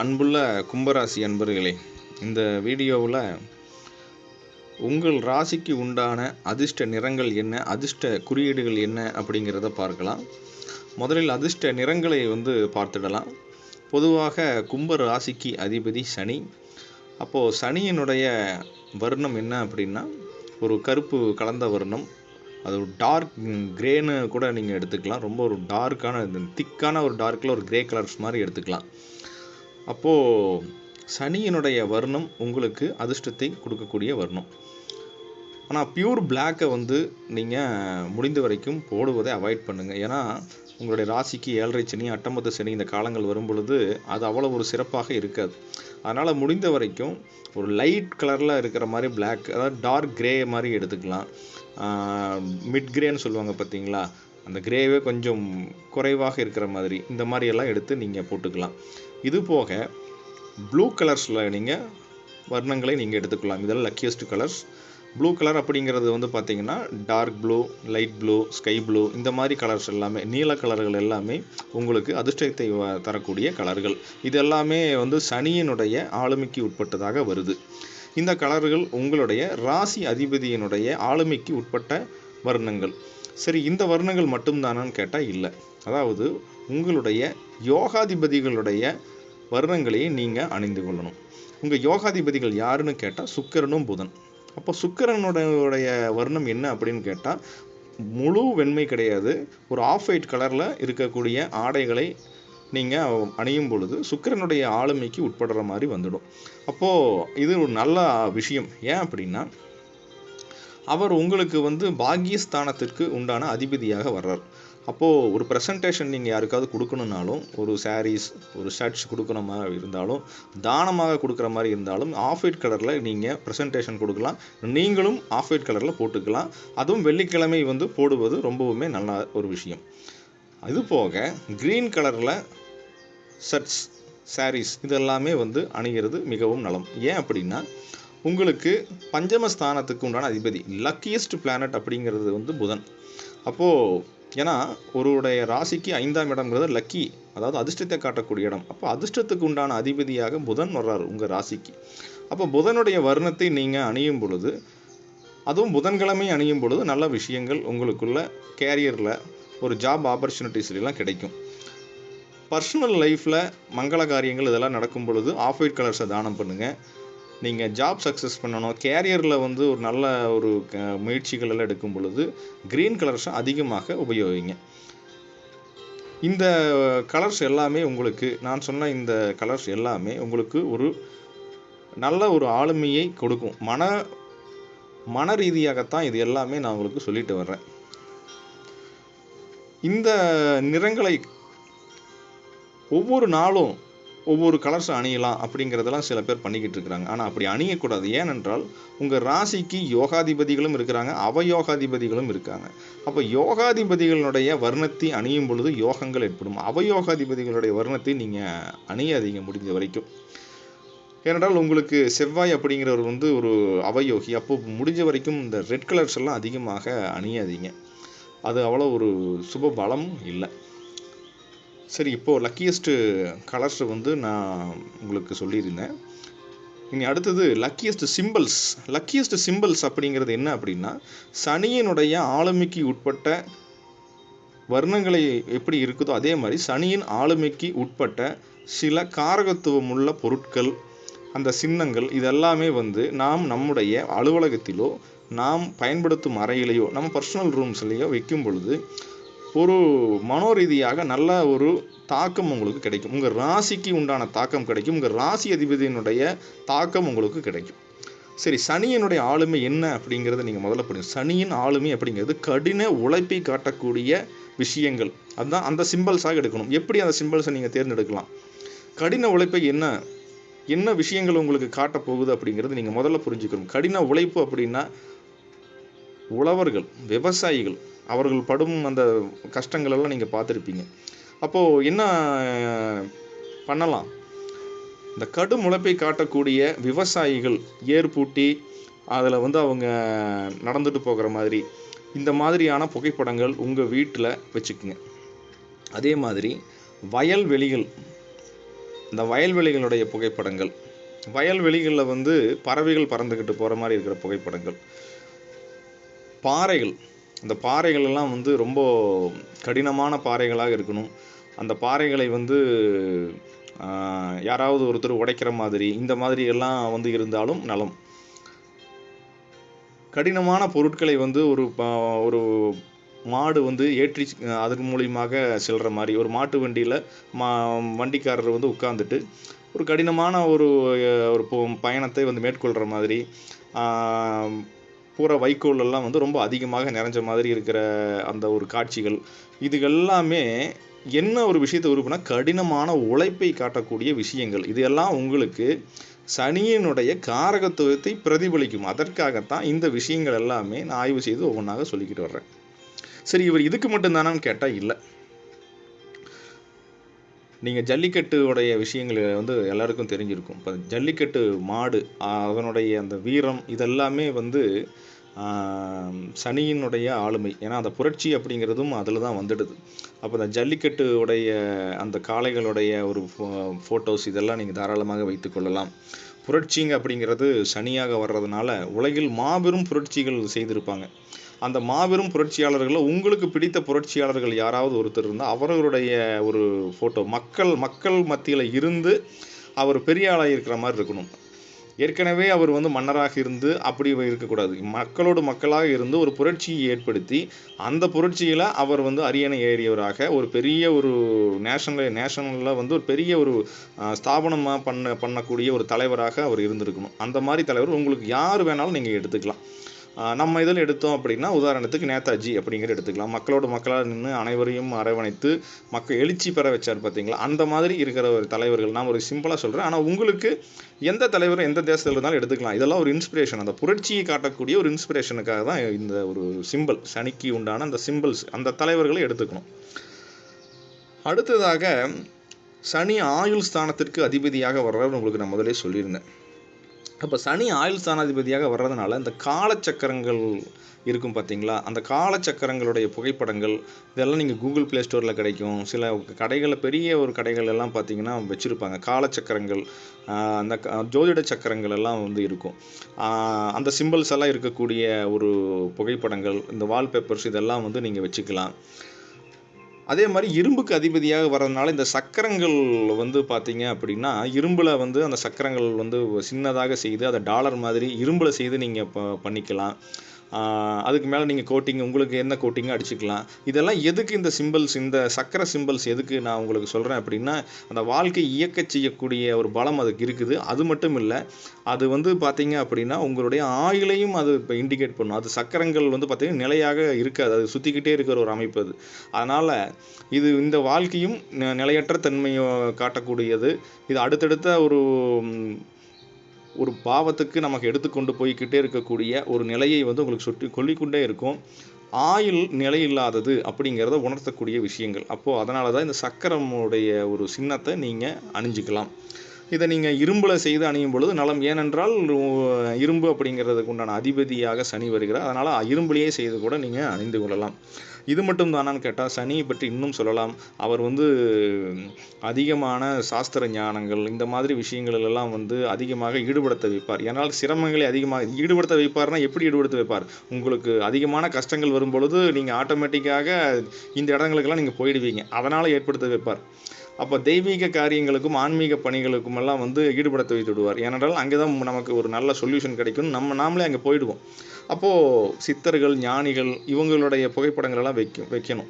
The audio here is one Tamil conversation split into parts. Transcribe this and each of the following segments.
அன்புள்ள கும்பராசி அன்பர்களே இந்த வீடியோவில் உங்கள் ராசிக்கு உண்டான அதிர்ஷ்ட நிறங்கள் என்ன அதிர்ஷ்ட குறியீடுகள் என்ன அப்படிங்கிறத பார்க்கலாம். முதலில் அதிர்ஷ்ட நிறங்களை வந்து பார்த்துடலாம். பொதுவாக கும்ப ராசிக்கு அதிபதி சனி. அப்போது சனியினுடைய வர்ணம் என்ன அப்படின்னா ஒரு கருப்பு கலந்த வர்ணம். அது ஒரு டார்க் கிரேன்னு கூட நீங்கள் எடுத்துக்கலாம். ரொம்ப ஒரு டார்க்கான திக்கான ஒரு டார்க்கில் ஒரு கிரே கலர்ஸ் மாதிரி எடுத்துக்கலாம். அப்போது சனியினுடைய வர்ணம் உங்களுக்கு அதிர்ஷ்டத்தை கொடுக்கக்கூடிய வர்ணம். ஆனால் பியூர் பிளாக்கை வந்து நீங்கள் முடிந்த வரைக்கும் போடுவதை அவாய்ட் பண்ணுங்கள் ஏன்னா உங்களுடைய ராசிக்கு ஏழரை சனி அட்டம்பத்து சனி இந்த காலங்கள் வரும் பொழுது அது அவ்வளோ ஒரு சிறப்பாக இருக்காது. அதனால் முடிந்த வரைக்கும் ஒரு லைட் கலரில் இருக்கிற மாதிரி பிளாக் அதாவது டார்க் கிரே மாதிரி எடுத்துக்கலாம். மிட் கிரேன்னு சொல்லுவாங்க பார்த்தீங்களா அந்த கிரேவே கொஞ்சம் குறைவாக இருக்கிற மாதிரி இந்த மாதிரியெல்லாம் எடுத்து நீங்கள் போட்டுக்கலாம். இது போக ப்ளூ கலர்ஸில் நீங்கள் வர்ணங்களை நீங்கள் எடுத்துக்கலாம். இதெல்லாம் லக்கியஸ்ட் கலர்ஸ் ப்ளூ கலர் அப்படிங்கிறது வந்து பார்த்தீங்கன்னா dark blue light blue sky blue இந்த மாதிரி கலர்ஸ் எல்லாமே நீல கலர்கள் எல்லாமே உங்களுக்கு அதிர்ஷ்டத்தை வ- தரக்கூடிய கலர்கள் இது எல்லாமே வந்து சனியினுடைய ஆளுமைக்கு உட்பட்டதாக வருது. இந்த கலர்கள் உங்களுடைய ராசி அதிபதியினுடைய ஆளுமைக்கு உட்பட்ட வர்ணங்கள். சரி இந்த வர்ணங்கள் மட்டும்தானான்னு கேட்டால் இல்லை. அதாவது உங்களுடைய யோகாதிபதிகளுடைய வர்ணங்களையே நீங்கள் அணிந்து கொள்ளணும். உங்கள் யோகாதிபதிகள் யாருன்னு கேட்டால் சுக்கிரனும் புதன். அப்போ சுக்கிரனுடைய வர்ணம் என்ன அப்படின்னு கேட்டால் முழு வெண்மை கிடையாது. ஒரு ஆஃப் ஒயிட் கலரில் இருக்கக்கூடிய ஆடைகளை நீங்கள் அணியும் பொழுது சுக்கிரனுடைய ஆளுமைக்கு உட்படுற மாதிரி வந்துடும். அப்போது இது ஒரு நல்ல விஷயம். ஏன் அப்படின்னா அவர் உங்களுக்கு வந்து பாக்கியஸ்தானத்திற்கு உண்டான அதிபதியாக வர்றார். அப்போது ஒரு ப்ரெசன்டேஷன் நீங்கள் யாருக்காவது கொடுக்கணுன்னாலும் ஒரு சாரீஸ் ஒரு ஷர்ட்ஸ் கொடுக்குற மாதிரி இருந்தாலும் தானமாக கொடுக்குற மாதிரி இருந்தாலும் ஆஃப் ஒயிட் கலரில் நீங்கள் ப்ரெசன்டேஷன் கொடுக்கலாம். நீங்களும் ஆஃப் ஒயிட் கலரில் போட்டுக்கலாம். அதுவும் வெள்ளிக்கிழமை வந்து போடுவது ரொம்பவுமே நல்ல ஒரு விஷயம். அது போக க்ரீன் கலரில் ஷர்ட்ஸ் சாரீஸ் இதெல்லாமே வந்து அணிகிறது மிகவும் நலம். ஏன் அப்படின்னா உங்களுக்கு பஞ்சமஸ்தானத்துக்கு உண்டான அதிபதி லக்கியஸ்ட் பிளானட் அப்படிங்கிறது வந்து புதன். அப்போது ஏன்னா ஒருவருடைய ராசிக்கு ஐந்தாம் இடம்ங்கிறது லக்கி அதாவது அதிர்ஷ்டத்தை காட்டக்கூடிய இடம். அப்போ அதிர்ஷ்டத்துக்கு உண்டான அதிபதியாக புதன் வர்றார் உங்கள் ராசிக்கு. அப்போ புதனுடைய வர்ணத்தை நீங்கள் அணியும் பொழுது அதுவும் புதன்கிழமை அணியும் பொழுது நல்ல விஷயங்கள் உங்களுக்குள்ள கேரியரில் ஒரு ஜாப் ஆப்பர்ச்சுனிட்டிஸ்லாம் கிடைக்கும். பர்சனல் லைஃப்பில் மங்கள காரியங்கள் இதெல்லாம் நடக்கும் பொழுது ஆஃப் ஒயிட் கலர்ஸை தானம் பண்ணுங்கள் நீங்கள் ஜாப் சக்ஸஸ் பண்ணணும் கேரியரில் வந்து ஒரு நல்ல ஒரு க- முயற்சிகள் எல்லாம் எடுக்கும் பொழுது க்ரீன் கலர்ஸை அதிகமாக உபயோகிங்க. இந்த கலர்ஸ் எல்லாமே உங்களுக்கு நான் சொன்ன இந்த கலர்ஸ் எல்லாமே உங்களுக்கு ஒரு நல்ல ஒரு ஆளுமையை கொடுக்கும். மன மன ரீதியாகத்தான் இது எல்லாமே நான் உங்களுக்கு சொல்லிட்டு வர்றேன். இந்த நிறங்களை ஒவ்வொரு நாளும் ஒவ்வொரு கலர்ஸ் அணியலாம் அப்படிங்கிறதெல்லாம் சில பேர் பண்ணிக்கிட்டு இருக்கிறாங்க. ஆனால் அப்படி அணியக்கூடாது. ஏனென்றால் உங்கள் ராசிக்கு யோகாதிபதிகளும் இருக்கிறாங்க அவயோகாதிபதிகளும் இருக்காங்க. அப்போ யோகாதிபதிகளுடைய வர்ணத்தை அணியும் பொழுது யோகங்கள் ஏற்படும். அவயோகாதிபதிகளுடைய வர்ணத்தை நீங்கள் அணியாதீங்க முடிஞ்ச வரைக்கும். ஏனென்றால் உங்களுக்கு செவ்வாய் அப்படிங்கிறவர் வந்து ஒரு அவயோகி. அப்போ முடிஞ்ச வரைக்கும் இந்த ரெட் கலர்ஸ் எல்லாம் அதிகமாக அணியாதீங்க. அது அவ்வளோ ஒரு சுப பலம் இல்லை. சரி இப்போது லக்கியஸ்ட்டு கலர்ஸ் வந்து நான் உங்களுக்கு சொல்லியிருந்தேன். இனி அடுத்தது லக்கியஸ்ட் சிம்பிள்ஸ் லக்கியஸ்ட் சிம்பிள்ஸ் அப்படிங்கிறது என்ன அப்படின்னா சனியினுடைய ஆளுமைக்கு உட்பட்ட வர்ணங்களை எப்படி இருக்குதோ அதே மாதிரி சனியின் ஆளுமைக்கு உட்பட்ட சில காரகத்துவமுள்ள பொருட்கள் அந்த சின்னங்கள் இதெல்லாமே வந்து நாம் நம்முடைய அலுவலகத்திலோ நாம் பயன்படுத்தும் அறையிலேயோ நம்ம பர்சனல் ரூம்ஸ்லேயோ வைக்கும் பொழுது ஒரு மனோரீதியாக நல்ல ஒரு தாக்கம் உங்களுக்கு கிடைக்கும். உங்கள் ராசிக்கு உண்டான தாக்கம் கிடைக்கும். உங்கள் ராசி அதிபதியினுடைய தாக்கம் உங்களுக்கு கிடைக்கும். சரி சனியினுடைய ஆளுமை என்ன அப்படிங்கிறத நீங்கள் முதல்ல புரியும் சனியின் ஆளுமை அப்படிங்கிறது கடின உழைப்பை காட்டக்கூடிய விஷயங்கள். அதுதான் அந்த சிம்பிள்ஸாக எடுக்கணும். எப்படி அந்த சிம்பிள்ஸை நீங்கள் தேர்ந்தெடுக்கலாம்? கடின உழைப்பை என்ன? என்ன விஷயங்கள் உங்களுக்கு காட்டப் போகுது அப்படிங்கிறது நீங்கள் முதல்ல புரிஞ்சுக்கணும். கடின உழைப்பு அப்படின்னா உழவர்கள் விவசாயிகள் அவர்கள் படும் அந்த கஷ்டங்கள் எல்லாம் நீங்கள் பார்த்துருப்பீங்க. அப்போது என்ன பண்ணலாம்? இந்த கடும் உழைப்பை காட்டக்கூடிய விவசாயிகள் ஏர் பூட்டி அதில் வந்து அவங்க நடந்துட்டு போகிற மாதிரி இந்த மாதிரியான புகைப்படங்கள் உங்கள் வீட்டில் வச்சுக்குங்க. அதே மாதிரி வயல்வெளிகள் இந்த வயல்வெளிகளுடைய புகைப்படங்கள். வயல்வெளிகளில் வந்து பறவைகள் பறந்துக்கிட்டு போகிற மாதிரி இருக்கிற புகைப்படங்கள். பாறைகள் அந்த பாறைகள் எல்லாம் வந்து ரொம்ப கடினமான பாறைகளாக இருக்கணும். அந்த பாறைகளை வந்து யாராவது ஒருத்தர் உடைக்கிற மாதிரி இந்த மாதிரி எல்லாம் வந்து இருந்தாலும் நலம். கடினமான பொருட்களை வந்து ஒரு ஒரு மாடு வந்து ஏற்றி அதன் மூலியமாக செல்கிற மாதிரி ஒரு மாட்டு வண்டியில் மா வண்டிக்காரர் வந்து உட்காந்துட்டு ஒரு கடினமான ஒரு ஒரு பயணத்தை வந்து மேற்கொள்கிற மாதிரி போகிற பூரா வைக்கோல் எல்லாம் வந்து ரொம்ப அதிகமாக நிறைஞ்ச மாதிரி இருக்கிற அந்த ஒரு காட்சிகள். இது எல்லாமே என்ன ஒரு விஷயத்தை உருப்புனா கடினமான உழைப்பை காட்டக்கூடிய விஷயங்கள். இது எல்லாம் உங்களுக்கு சனியினுடைய காரகத்துவத்தை பிரதிபலிக்கும். அதற்காகத்தான் இந்த விஷயங்கள் எல்லாமே நான் ஆய்வு செய்து ஒவ்வொன்றாக சொல்லிக்கிட்டு வர்றேன். சரி இவர் இதுக்கு மட்டும்தானான்னு கேட்டால் இல்லை. நீங்கள் ஜல்லிக்கட்டுடைய விஷயங்கள் வந்து எல்லாருக்கும் தெரிஞ்சிருக்கும். இப்போ ஜல்லிக்கட்டு மாடு அதனுடைய அந்த வீரம் இதெல்லாமே வந்து சனியினுடைய ஆளுமை. ஏன்னா அந்த புரட்சி அப்படிங்கிறதும் அதில் தான் வந்துடுது. அப்போ இந்த ஜல்லிக்கட்டு உடைய அந்த காளைகளுடைய ஒரு ஃபோட்டோஸ் இதெல்லாம் நீங்கள் தாராளமாக வைத்துக்கொள்ளலாம் புரட்சிங்க அப்படிங்கிறது சனியாக வர்றதுனால உலகில் மாபெரும் புரட்சிகள் செய்திருப்பாங்க. அந்த மாபெரும் புரட்சியாளர்களில் உங்களுக்கு பிடித்த புரட்சியாளர்கள் யாராவது ஒருத்தர் இருந்தால் அவர்களுடைய ஒரு ஃபோட்டோ மக்கள் மக்கள் மத்தியில் இருந்து அவர் பெரிய ஆளாக இருக்கிற மாதிரி இருக்கணும். ஏற்கனவே அவர் வந்து மன்னராக இருந்து அப்படி இருக்கக்கூடாது. மக்களோடு மக்களாக இருந்து ஒரு புரட்சியை ஏற்படுத்தி அந்த புரட்சியில் அவர் வந்து அரியணை ஏறியவராக ஒரு பெரிய ஒரு நேஷனல் நேஷனலில் வந்து ஒரு பெரிய ஒரு ஸ்தாபனமாக பண்ண பண்ணக்கூடிய ஒரு தலைவராக அவர் இருந்திருக்கணும். அந்த மாதிரி தலைவர் உங்களுக்கு யார் வேணாலும் நீங்கள் எடுத்துக்கலாம். நம்ம இதில் எடுத்தோம் அப்படின்னா உதாரணத்துக்கு நேதாஜி அப்படிங்கிற எடுத்துக்கலாம். மக்களோட மக்களாக நின்று அனைவரையும் அரவணைத்து மக்கள் எழுச்சி பெற வச்சார் பார்த்தீங்களா? அந்த மாதிரி இருக்கிற ஒரு தலைவர்கள். நான் ஒரு சிம்பிளாக சொல்கிறேன் ஆனால் உங்களுக்கு எந்த தலைவரும் எந்த தேசத்தில் இருந்தாலும் எடுத்துக்கலாம். இதெல்லாம் ஒரு இன்ஸ்பிரேஷன் அந்த புரட்சியை காட்டக்கூடிய ஒரு இன்ஸ்பிரேஷனுக்காக தான் இந்த ஒரு சிம்பிள் சனிக்கு உண்டான அந்த சிம்பிள்ஸ் அந்த தலைவர்களை எடுத்துக்கணும். அடுத்ததாக சனி ஆயுள் ஸ்தானத்திற்கு அதிபதியாக வர்றவர் உங்களுக்கு நான் முதலே சொல்லியிருந்தேன். அப்போ சனி ஆயுள் ஸ்தானாதிபதியாக வர்றதுனால இந்த காலச்சக்கரங்கள் இருக்கும் பார்த்தீங்களா அந்த காலச்சக்கரங்களுடைய புகைப்படங்கள் இதெல்லாம் நீங்கள் கூகுள் ப்ளே ஸ்டோரில் கிடைக்கும். சில கடைகளில் பெரிய ஒரு கடைகள் எல்லாம் பார்த்தீங்கன்னா வச்சுருப்பாங்க. காலச்சக்கரங்கள் அந்த க- ஜோதிட சக்கரங்கள் எல்லாம் வந்து இருக்கும். அந்த சிம்பிள்ஸ் எல்லாம் இருக்கக்கூடிய ஒரு புகைப்படங்கள் இந்த வால்பேப்பர்ஸ் இதெல்லாம் வந்து நீங்கள் வச்சுக்கலாம். அதே மாதிரி இரும்புக்கு அதிபதியாக வர்றதுனால இந்த சக்கரங்கள் வந்து பார்த்தீங்க அப்படின்னா இரும்பில் வந்து அந்த சக்கரங்கள் வந்து சின்னதாக செய்து அதை டாலர் மாதிரி இரும்பில் செய்து நீங்கள் ப பண்ணிக்கலாம். அதுக்கு மேலே நீங்கள் கோட்டிங் உங்களுக்கு என்ன கோட்டிங்கோ அடிச்சுக்கலாம். இதெல்லாம் எதுக்கு இந்த சிம்பிள்ஸ் இந்த சக்கர சிம்பிள்ஸ் எதுக்கு நான் உங்களுக்கு சொல்கிறேன் அப்படின்னா அந்த வாழ்க்கை இயக்க செய்யக்கூடிய ஒரு பலம் அதுக்கு இருக்குது. அது மட்டும் இல்லை அது வந்து பார்த்தீங்க அப்படின்னா உங்களுடைய ஆயுளையும் அது இப்போ இண்டிகேட் பண்ணும். அது சக்கரங்கள் வந்து பார்த்தீங்கன்னா நிலையாக இருக்காது. அது சுற்றிக்கிட்டே இருக்கிற ஒரு அமைப்பு அது. அதனால் இது இந்த வாழ்க்கையும் நிலையற்ற தன்மையை காட்டக்கூடியது. இது அடுத்தடுத்த ஒரு ஒரு பாவத்துக்கு நமக்கு எடுத்துக்கொண்டு போய்க்கிட்டே இருக்கக்கூடிய ஒரு நிலையை வந்து உங்களுக்கு சுற்றி கொல்லிக்கொண்டே இருக்கும். ஆயுள் நிலை இல்லாதது அப்படிங்கிறத உணர்த்தக்கூடிய விஷயங்கள். அப்போது அதனால தான் இந்த சக்கரமுடைய ஒரு சின்னத்தை நீங்கள் அணிஞ்சிக்கலாம். இதை நீங்கள் இரும்பில் செய்து அணியும் பொழுது நலம் ஏனென்றால் இரும்பு அப்படிங்கிறதுக்கு உண்டான அதிபதியாக சனி வருகிறார். அதனால் இரும்புலேயே செய்து கூட நீங்கள் அணிந்து கொள்ளலாம். இது மட்டும் தானான்னு கேட்டால் சனியை பற்றி இன்னும் சொல்லலாம். அவர் வந்து அதிகமான சாஸ்திர ஞானங்கள் இந்த மாதிரி விஷயங்கள் எல்லாம் வந்து அதிகமாக ஈடுபடுத்த வைப்பார். ஏன்னால் சிரமங்களை அதிகமாக ஈடுபடுத்த வைப்பார்னா எப்படி ஈடுபடுத்த வைப்பார்? உங்களுக்கு அதிகமான கஷ்டங்கள் வரும் பொழுது நீங்கள் ஆட்டோமேட்டிக்காக இந்த இடங்களுக்கெல்லாம் நீங்கள் போயிடுவீங்க. அதனால் ஏற்படுத்த வைப்பார். அப்போ தெய்வீக காரியங்களுக்கும் ஆன்மீக பணிகளுக்கும் எல்லாம் வந்து ஈடுபடுத்த வைத்து விடுவார் ஏனென்றால் அங்கே தான் நமக்கு ஒரு நல்ல சொல்யூஷன் கிடைக்கும் நம்ம நாமளே அங்கே போயிடுவோம். அப்போது சித்தர்கள் ஞானிகள் இவங்களுடைய புகைப்படங்களெல்லாம் வைக்கும் வைக்க வைக்கணும்.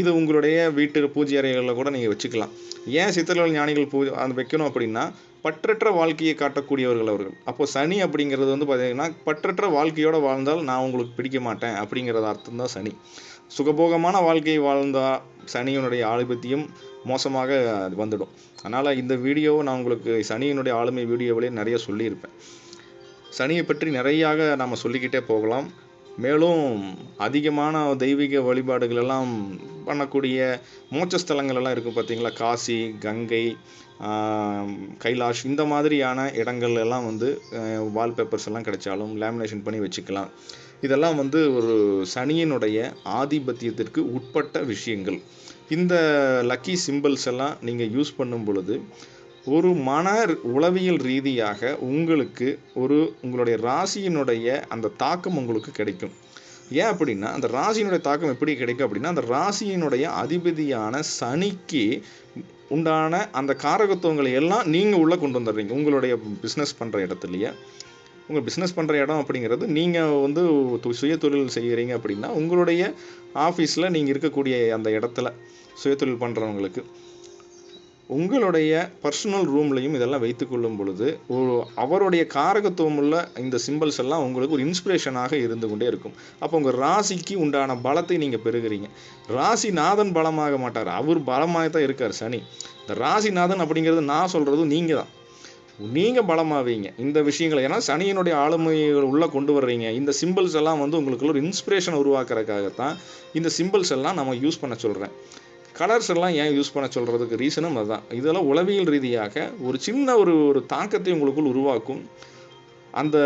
இது உங்களுடைய வீட்டு பூஜை அறைகளில் கூட நீங்கள் வச்சுக்கலாம். ஏன் சித்தர்கள் ஞானிகள் பூஜை அந்த வைக்கணும் அப்படின்னா பற்றற்ற வாழ்க்கையை காட்டக்கூடியவர்கள் அவர்கள். அப்போ சனி அப்படிங்கிறது வந்து பார்த்தீங்கன்னா பற்றற்ற வாழ்க்கையோட வாழ்ந்தால் நான் உங்களுக்கு பிடிக்க மாட்டேன் அப்படிங்கிறது அர்த்தம் தான் சனி. சுகபோகமான வாழ்க்கையை வாழ்ந்தால் சனியினுடைய ஆதிபத்தியம் மோசமாக அது வந்துடும். அதனால் இந்த வீடியோவை நான் உங்களுக்கு சனியினுடைய ஆளுமை வீடியோவிலே நிறைய சொல்லியிருப்பேன். சனியை பற்றி நிறையாக நாம் சொல்லிக்கிட்டே போகலாம். மேலும் அதிகமான தெய்வீக வழிபாடுகள் எல்லாம் பண்ணக்கூடிய மோட்சஸ்தலங்கள் எல்லாம் இருக்கும் பார்த்தீங்களா? காசி கங்கை கைலாஷ் இந்த மாதிரியான இடங்கள் எல்லாம் வந்து வால்பேப்பர்ஸ் எல்லாம் கிடைச்சாலும் லேமினேஷன் பண்ணி வச்சுக்கலாம். இதெல்லாம் வந்து ஒரு சனியினுடைய ஆதிபத்தியத்திற்கு உட்பட்ட விஷயங்கள். இந்த லக்கி சிம்பிள்ஸ் எல்லாம் நீங்கள் யூஸ் பண்ணும் பொழுது ஒரு மன உளவியல் ரீதியாக உங்களுக்கு ஒரு உங்களுடைய ராசியினுடைய அந்த தாக்கம் உங்களுக்கு கிடைக்கும். ஏன் அப்படின்னா அந்த ராசியினுடைய தாக்கம் எப்படி கிடைக்கும் அப்படின்னா அந்த ராசியினுடைய அதிபதியான சனிக்கு உண்டான அந்த காரகத்துவங்களை எல்லாம் நீங்கள் உள்ளே கொண்டு வந்துடுறீங்க. உங்களுடைய பிஸ்னஸ் பண்ணுற இடத்துலையே. உங்கள் பிஸ்னஸ் பண்ணுற இடம் அப்படிங்கிறது நீங்கள் வந்து சுய தொழில் செய்கிறீங்க அப்படின்னா உங்களுடைய ஆஃபீஸில் நீங்கள் இருக்கக்கூடிய அந்த இடத்துல சுய தொழில் பண்ணுறவங்களுக்கு உங்களுடைய பர்சனல் ரூம்லையும் இதெல்லாம் வைத்துக்கொள்ளும் பொழுது ஒரு அவருடைய காரகத்துவம் உள்ள இந்த சிம்பிள்ஸ் எல்லாம் உங்களுக்கு ஒரு இன்ஸ்பிரேஷனாக இருந்து கொண்டே இருக்கும். அப்போ உங்கள் ராசிக்கு உண்டான பலத்தை நீங்கள் பெறுகிறீங்க. ராசிநாதன் பலமாக மாட்டார். அவர் பலமாக தான் இருக்கார் சனி. இந்த ராசிநாதன் அப்படிங்கிறது நான் சொல்கிறது நீங்கள் தான். நீங்கள் பலமாவீங்க. இந்த விஷயங்களை ஏன்னா சனியினுடைய ஆளுமைகள் உள்ளே கொண்டு வர்றீங்க. இந்த சிம்பிள்ஸ் எல்லாம் வந்து உங்களுக்கு ஒரு இன்ஸ்பிரேஷன் உருவாக்குறதுக்காகத்தான் இந்த சிம்பிள்ஸ் எல்லாம் நம்ம யூஸ் பண்ண சொல்கிறேன் கலர்ஸ் எல்லாம் ஏன் யூஸ் பண்ண சொல்கிறதுக்கு ரீசனும் அதுதான் இதெல்லாம் உளவியல் ரீதியாக ஒரு சின்ன ஒரு ஒரு தாக்கத்தை உங்களுக்குள் உருவாக்கும். அந்த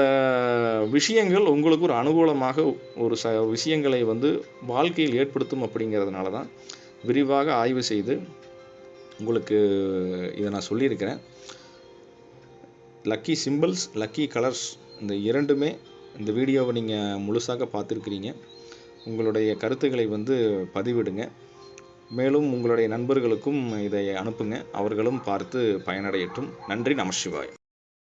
விஷயங்கள் உங்களுக்கு ஒரு அனுகூலமாக ஒரு ச விஷயங்களை வந்து வாழ்க்கையில் ஏற்படுத்தும் அப்படிங்கிறதுனால தான் விரிவாக ஆய்வு செய்து உங்களுக்கு இதை நான் சொல்லியிருக்கிறேன். லக்கி சிம்பிள்ஸ் லக்கி கலர்ஸ் இந்த இரண்டுமே இந்த வீடியோவை நீங்கள் முழுசாக பார்த்துருக்குறீங்க. உங்களுடைய கருத்துக்களை வந்து பதிவிடுங்க. மேலும் உங்களுடைய நண்பர்களுக்கும் இதை அனுப்புங்க. அவர்களும் பார்த்து பயனடையட்டும். நன்றி நமசிவாய்